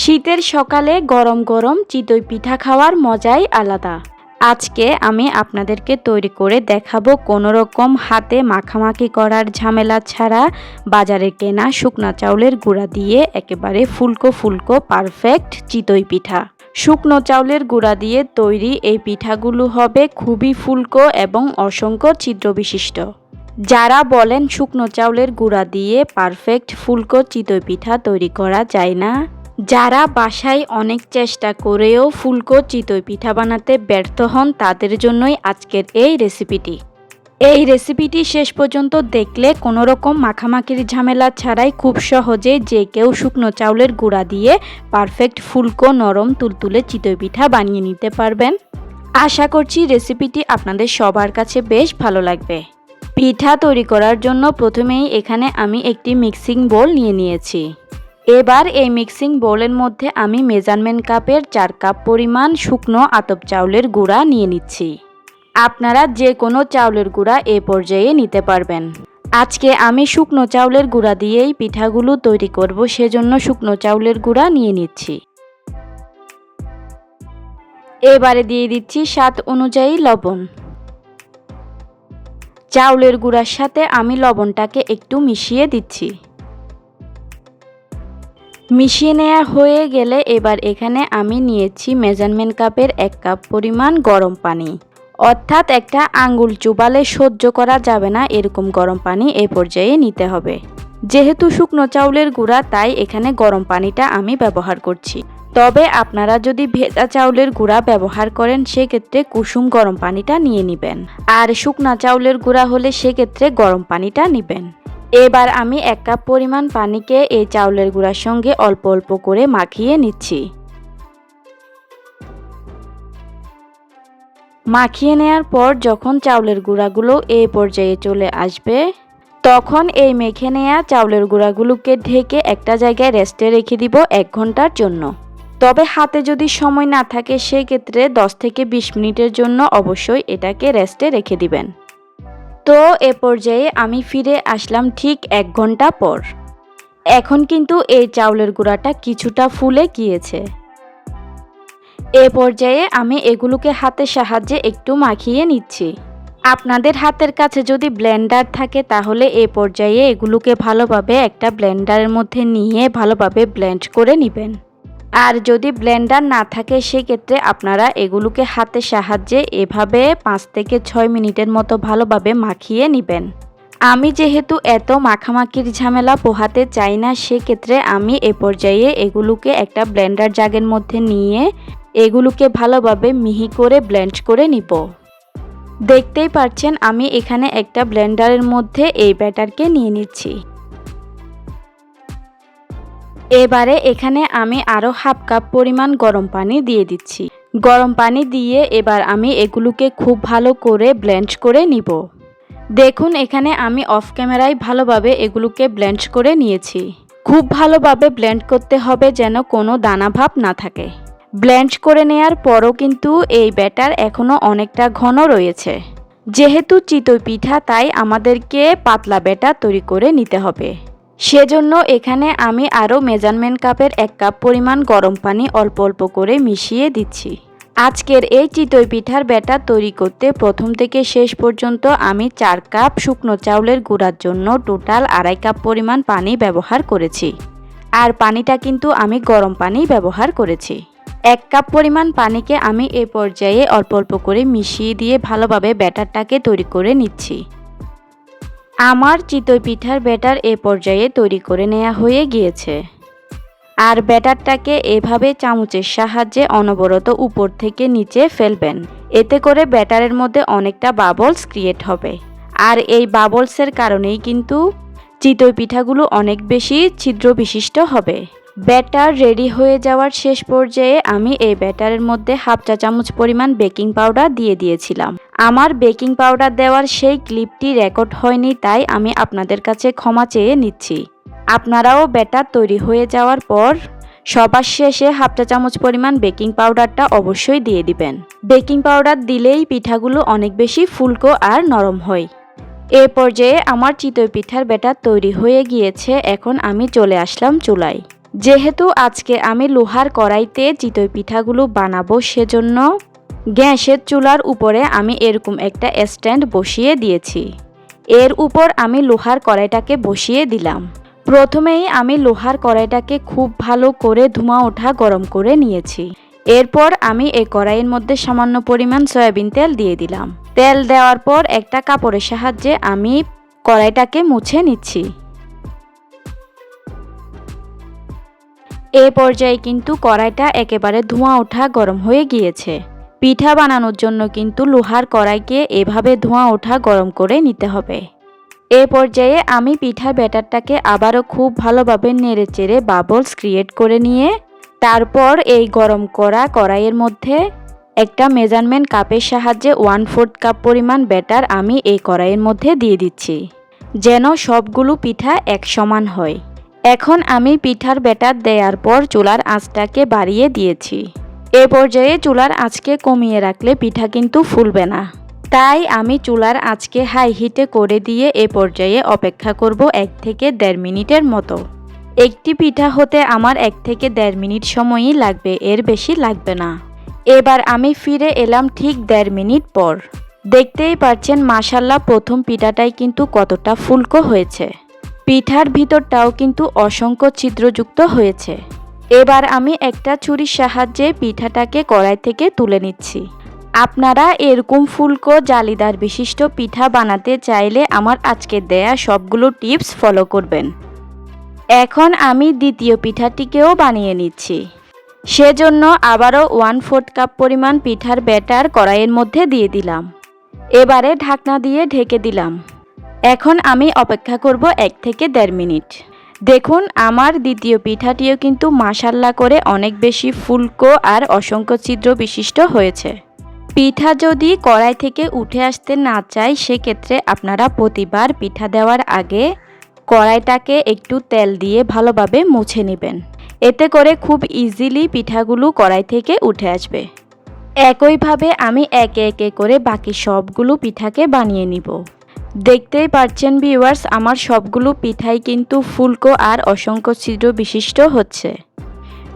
শীতের সকালে গরম গরম চিতই পিঠা খাওয়ার মজাই আলাদা। আজকে আমি আপনাদেরকে তৈরি করে দেখাবো কোনো রকম হাতে মাখামাখি করার ঝামেলা ছাড়া বাজারে কেনা শুকনা চাউলের গুঁড়া দিয়ে একেবারে ফুলকো ফুলকো পারফেক্ট চিতই পিঠা। শুকনো চাউলের গুঁড়া দিয়ে তৈরি এই পিঠাগুলো হবে খুবই ফুলকো এবং অসংখ্য ছিদ্র বিশিষ্ট যারা বলেন শুকনো চাউলের গুঁড়া দিয়ে পারফেক্ট ফুলকো চিতই পিঠা তৈরি করা যায় না, যারা বাসায় অনেক চেষ্টা করেও ফুলকো চিতই পিঠা বানাতে ব্যর্থ হন তাদের জন্যই আজকের এই রেসিপিটি। এই রেসিপিটি শেষ পর্যন্ত দেখলে কোনো রকম মাখামাখির ঝামেলা ছাড়াই খুব সহজে যে কেউ শুকনো চাউলের গুঁড়া দিয়ে পারফেক্ট ফুলকো নরম তুলতুলে চিতই পিঠা বানিয়ে নিতে পারবেন। আশা করছি রেসিপিটি আপনাদের সবার কাছে বেশ ভালো লাগবে। পিঠা তৈরি করার জন্য প্রথমেই এখানে আমি একটি মিক্সিং বোল নিয়ে নিয়েছি। এবার এই মিক্সিং বোলের মধ্যে আমি মেজারমেন্ট কাপের চার কাপ পরিমাণ শুকনো আতপ চাউলের গুঁড়া নিয়ে নিচ্ছি। আপনারা যে কোনো চাউলের গুঁড়া এ পর্যায়ে নিতে পারবেন। আজকে আমি শুকনো চাউলের গুঁড়া দিয়েই পিঠাগুলো তৈরি করব, সেজন্য শুকনো চাউলের গুঁড়া নিয়ে নিচ্ছি। এবারে দিয়ে দিচ্ছি স্বাদ অনুযায়ী লবণ। চাউলের গুঁড়ার সাথে আমি লবণটাকে একটু মিশিয়ে দিচ্ছি। মিশিয়ে নেওয়া হয়ে গেলে এবার এখানে আমি নিয়েছি মেজারমেন্ট কাপের এক কাপ পরিমাণ গরম পানি। অর্থাৎ একটা আঙ্গুল চুবালে সহ্য করা যাবে না এরকম গরম পানি এ পর্যায়ে নিতে হবে। যেহেতু শুকনো চাউলের গুঁড়া, তাই এখানে গরম পানিটা আমি ব্যবহার করছি। তবে আপনারা যদি ভেজা চাউলের গুঁড়া ব্যবহার করেন, সেক্ষেত্রে কুসুম গরম পানিটা নিয়ে নেবেন। আর শুকনা চাউলের গুঁড়া হলে সেক্ষেত্রে গরম পানিটা নেবেন। এবার আমি এক কাপ পরিমাণ পানিকে এই চাউলের গুঁড়ার সঙ্গে অল্প অল্প করে মাখিয়ে নিচ্ছি। মাখিয়ে নেওয়ার পর যখন চাউলের গুঁড়াগুলো এই পর্যায়ে চলে আসবে, তখন এই মেখে নেওয়া চাউলের গুঁড়াগুলোকে ঢেকে একটা জায়গায় রেস্টে রেখে দিব এক ঘণ্টার জন্য। তবে হাতে যদি সময় না থাকে, সেক্ষেত্রে দশ থেকে বিশ মিনিটের জন্য অবশ্যই এটাকে রেস্টে রেখে দিবেন। তো, এ পর্যায়ে আমি ফিরে আসলাম ঠিক এক ঘণ্টা পর। এখন কিন্তু এই চাউলের গুঁড়াটা কিছুটা ফুলে গিয়েছে। এ পর্যায়ে আমি এগুলোকে হাতের সাহায্যে একটু মাখিয়ে নিচ্ছি। আপনাদের হাতের কাছে যদি ব্লেন্ডার থাকে, তাহলে এ পর্যায়ে এগুলোকে ভালোভাবে একটা ব্লেন্ডারের মধ্যে নিয়ে ভালোভাবে ব্লেন্ড করে নেবেন। আর যদি ব্লেন্ডার না থাকে, সেক্ষেত্রে আপনারা এগুলোকে হাতের সাহায্যে এভাবে পাঁচ থেকে ছয় মিনিটের মতো ভালোভাবে মাখিয়ে নেবেন। আমি যেহেতু এত মাখামাখির ঝামেলা পোহাতে চাই না, সেক্ষেত্রে আমি এ পর্যায়ে এগুলোকে একটা ব্লেন্ডার জাগের মধ্যে নিয়ে এগুলোকে ভালোভাবে মিহি করে ব্লেন্ড করে নিব। দেখতেই পাচ্ছেন, আমি এখানে একটা ব্লেন্ডারের মধ্যে এই ব্যাটারকে নিয়ে নিচ্ছি। এবারে এখানে আমি আরও হাফ কাপ পরিমাণ গরম পানি দিয়ে দিচ্ছি। গরম পানি দিয়ে এবার আমি এগুলোকে খুব ভালো করে ব্লেন্ড করে নিব। দেখুন, এখানে আমি অফ ক্যামেরায় ভালোভাবে এগুলোকে ব্লেন্ড করে নিয়েছি। খুব ভালোভাবে ব্লেন্ড করতে হবে যেন কোনো দানা ভাব না থাকে। ব্লেন্ড করে নেয়ার পরও কিন্তু এই ব্যাটার এখনও অনেকটা ঘন রয়েছে। যেহেতু চিতই পিঠা, তাই আমাদেরকে পাতলা ব্যাটার তৈরি করে নিতে হবে। সেজন্য এখানে আমি আরও মেজারমেন্ট কাপের এক কাপ পরিমাণ গরম পানি অল্প অল্প করে মিশিয়ে দিচ্ছি। আজকের এই চিতই পিঠার ব্যাটার তৈরি করতে প্রথম থেকে শেষ পর্যন্ত আমি চার কাপ শুকনো চাউলের গুঁড়ার জন্য টোটাল আড়াই কাপ পরিমাণ পানি ব্যবহার করেছি। আর পানিটা কিন্তু আমি গরম পানি ব্যবহার করেছি। এক কাপ পরিমাণ পানিকে আমি এ পর্যায়ে অল্প অল্প করে মিশিয়ে দিয়ে ভালোভাবে ব্যাটারটাকে তৈরি করে নিচ্ছি। আমার চিতই পিঠার ব্যাটার এ পর্যায়ে তৈরি করে নেওয়া হয়ে গিয়েছে। আর ব্যাটারটাকে এভাবে চামচের সাহায্যে অনবরত উপর থেকে নিচে ফেলবেন। এতে করে ব্যাটারের মধ্যে অনেকটা বাবলস ক্রিয়েট হবে। আর এই বাবলসের কারণেই কিন্তু চিতই পিঠাগুলো অনেক বেশি ছিদ্র বিশিষ্ট হবে। ব্যাটার রেডি হয়ে যাওয়ার শেষ পর্যায়ে আমি এই ব্যাটারের মধ্যে হাফ চা চামচ পরিমাণ বেকিং পাউডার দিয়ে দিয়েছিলাম। আমার বেকিং পাউডার দেওয়ার সেই ক্লিপটি রেকর্ড হয়নি, তাই আমি আপনাদের কাছে ক্ষমা চেয়ে নিচ্ছি। আপনারাও ব্যাটার তৈরি হয়ে যাওয়ার পর সবার শেষে হাফ চা চামচ পরিমাণ বেকিং পাউডারটা অবশ্যই দিয়ে দিবেন। বেকিং পাউডার দিলেই পিঠাগুলো অনেক বেশি ফুলকো আর নরম হয়। এ পর্যায়ে আমার চিতই পিঠার ব্যাটার তৈরি হয়ে গিয়েছে, এখন আমি চলে আসলাম চুলায়। যেহেতু আজকে আমি লোহার কড়াইতে চিতই পিঠাগুলো বানাবো, সেজন্য গ্যাসের চুলার উপরে আমি এরকম একটা স্ট্যান্ড বসিয়ে দিয়েছি। এর উপর আমি লোহার কড়াইটাকে বসিয়ে দিলাম। প্রথমেই আমি লোহার কড়াইটাকে খুব ভালো করে ধোঁয়া ওঠা গরম করে নিয়েছি। এরপর আমি এই কড়াইয়ের মধ্যে সামান্য পরিমাণ সয়াবিন তেল দিয়ে দিলাম। তেল দেওয়ার পর একটা কাপড়ের সাহায্যে আমি কড়াইটাকে মুছে নিচ্ছি। এ পর্যায়ে কিন্তু কড়াইটা একেবারে ধোঁয়া ওঠা গরম হয়ে গিয়েছে। পিঠা বানানোর জন্য কিন্তু লোহার কড়াইকে এভাবে ধোঁয়া ওঠা গরম করে নিতে হবে। এ পর্যায়ে আমি পিঠার ব্যাটারটাকে আবারও খুব ভালোভাবে নেড়ে চেড়ে বাবলস ক্রিয়েট করে নিয়ে, তারপর এই গরম করা কড়াইয়ের মধ্যে একটা মেজারমেন্ট কাপের সাহায্যে ওয়ান ফোর্থ কাপ পরিমাণ ব্যাটার আমি এই কড়াইয়ের মধ্যে দিয়ে দিচ্ছি। যেন সবগুলো পিঠা এক সমান হয়। এখন আমি পিঠার ব্যাটার দেওয়ার পর চুলার আঁচটাকে বাড়িয়ে দিয়েছি। এ পর্যায়ে চুলার আঁচকে কমিয়ে রাখলে পিঠা কিন্তু ফুলবে না। তাই আমি চুলার আঁচকে হাই হিটে করে দিয়ে এ পর্যায়ে অপেক্ষা করব এক থেকে দেড় মিনিটের মতো। একটি পিঠা হতে আমার এক থেকে দেড় মিনিট সময়ই লাগবে, এর বেশি লাগবে না। এবার আমি ফিরে এলাম ঠিক দেড় মিনিট পর। দেখতেই পাচ্ছেন মাসাল্লাহ প্রথম পিঠাটাই কিন্তু কতটা ফুলকো হয়েছে। পিঠার ভিতরটাও কিন্তু অসংখ্য ছিদ্রযুক্ত হয়েছে। এবার আমি একটা ছুরির সাহায্যে পিঠাটাকে কড়াই থেকে তুলে নিচ্ছি। আপনারা এরকম ফুলকো জালিদার বিশিষ্ট পিঠা বানাতে চাইলে আমার আজকে দেয়া সবগুলো টিপস ফলো করবেন। এখন আমি দ্বিতীয় পিঠাটিকেও বানিয়ে নিচ্ছি। সেজন্য আবারও ওয়ান ফোর্থ কাপ পরিমাণ পিঠার ব্যাটার কড়াইয়ের মধ্যে দিয়ে দিলাম। এবারে ঢাকনা দিয়ে ঢেকে দিলাম। এখন আমি অপেক্ষা করব এক থেকে দেড় মিনিট। দেখুন, আমার দ্বিতীয় পিঠাটিও কিন্তু মাসাল্লা করে অনেক বেশি ফুলকো আর অসংখ্য ছিদ্র বিশিষ্ট হয়েছে। পিঠা যদি কড়াই থেকে উঠে আসতে না চায়, সেক্ষেত্রে আপনারা প্রতিবার পিঠা দেওয়ার আগে কড়াইটাকে একটু তেল দিয়ে ভালোভাবে মুছে নেবেন। এতে করে খুব ইজিলি পিঠাগুলো কড়াই থেকে উঠে আসবে। একইভাবে আমি একে একে করে বাকি সবগুলো পিঠাকে বানিয়ে নিব। দেখতেই পাচ্ছেন ভিউয়ার্স আমার সবগুলো পিঠাই কিন্তু ফুলকো আর অসংখ্য ছিদ্র বিশিষ্ট হচ্ছে।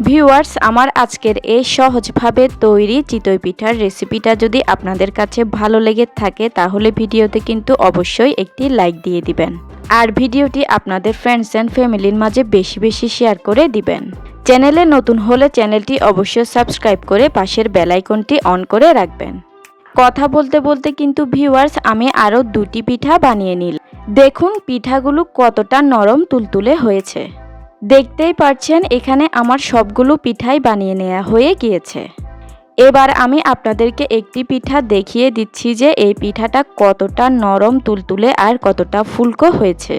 ভিউয়ার্স আমার আজকের এই সহজভাবে তৈরি চিতই পিঠার রেসিপিটা যদি আপনাদের কাছে ভালো লেগে থাকে, তাহলে ভিডিওতে কিন্তু অবশ্যই একটি লাইক দিয়ে দিবেন। আর ভিডিওটি আপনাদের ফ্রেন্ডস অ্যান্ড ফ্যামিলির মাঝে বেশি বেশি শেয়ার করে দিবেন। চ্যানেলে নতুন হলে চ্যানেলটি অবশ্যই সাবস্ক্রাইব করে পাশের বেলাইকনটি অন করে রাখবেন। কথা বলতে বলতে কিন্তু ভিউয়ার্স আমি আরও দুটি পিঠা বানিয়ে নিল দেখুন পিঠাগুলো কতটা নরম তুলতুলে হয়েছে। দেখতেই পাচ্ছেন এখানে আমার সবগুলো পিঠাই বানিয়ে নেওয়া হয়ে গিয়েছে। এবার আমি আপনাদেরকে একটি পিঠা দেখিয়ে দিচ্ছি যে এই পিঠাটা কতটা নরম তুলতুলে আর কতটা ফুলকো হয়েছে।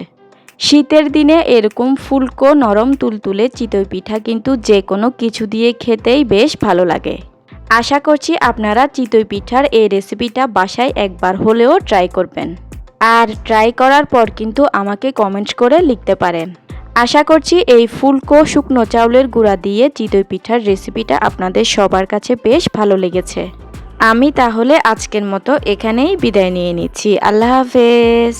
শীতের দিনে এরকম ফুলকো নরম তুলতুলে চিতই পিঠা কিন্তু যে কোনো কিছু দিয়ে খেতেই বেশ ভালো লাগে। আশা করছি আপনারা চিতই পিঠার এই রেসিপিটা বাসায় একবার হলেও ট্রাই করবেন। আর ট্রাই করার পর কিন্তু আমাকে কমেন্টস করে লিখতে পারেন। আশা করছি এই ফুলকো শুকনো চাউলের গুঁড়া দিয়ে চিতই পিঠার রেসিপিটা আপনাদের সবার কাছে বেশ ভালো লেগেছে। আমি তাহলে আজকের মতো এখানেই বিদায় নিয়ে নিচ্ছি। আল্লাহ হাফেজ।